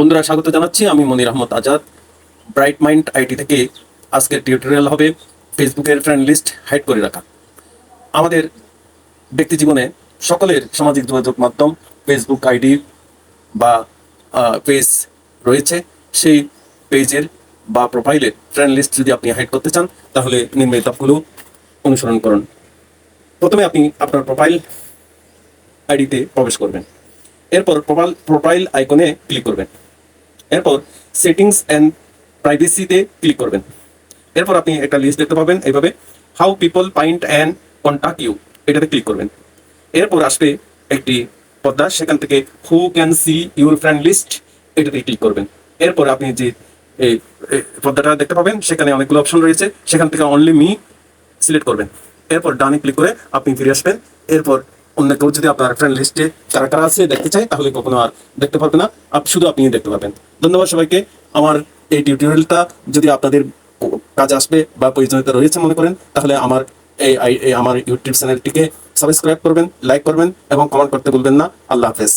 বন্ধুরা স্বাগত জানাচ্ছি, আমি Monir Ahmad Azad. Bright mind IT থেকে আজকের টিউটোরিয়াল হবে ফেসবুকের ফ্রেন্ড লিস্ট হাইড করে রাখা। আমাদের ব্যক্তি জীবনে সকলের সামাজিক যোগাযোগ মাধ্যম ফেসবুক আইডি বা পেজ রয়েছে। সেই পেজের বা প্রোফাইলের ফ্রেন্ড লিস্ট যদি আপনি হাইড করতে চান, তাহলে নিম্ন ধাপগুলো অনুসরণ করুন। প্রথমে আপনি আপনার প্রোফাইল আইডিতে প্রবেশ করবেন। এরপর প্রোফাইল প্রোফাইল আইকনে ক্লিক করবেন। এরপর সেটিংস অ্যান্ড প্রাইভেসিতে ক্লিক করবেন। এরপর আপনি একটা লিস্ট দেখতে পাবেন এইভাবে how people find and contact you এটাতে ক্লিক করবেন। এরপর আসবে একটি পর্দা, সেখান থেকে who can see your friend list এটাতে ক্লিক করবেন। এরপর আপনি যে এই পর্দাটা দেখতে পাবেন, সেখানে অনেকগুলো অপশন রয়েছে, সেখান থেকে অনলি মি সিলেক্ট করবেন। এরপর ডানে ক্লিক করে আপনি ফিরে আসবেন। এরপর অন্য কেউ যদি আপনার ফ্রেন্ড লিস্টে কারা কারা আছে দেখতে চায়, তাহলে কখনো আর দেখতে পারবে না। শুধু আপনি দেখতে পাবেন ধন্যবাদ সবাইকে। আমার এই টিউটোরিয়ালটা যদি আপনাদের কাজ আসবে বা প্রয়োজনীয়তা রয়েছে মনে করেন, তাহলে আমার এই আমার ইউটিউব চ্যানেলটিকে সাবস্ক্রাইব করবেন লাইক করবেন এবং কমেন্ট করতে ভুলবেন না। আল্লাহ হাফেজ।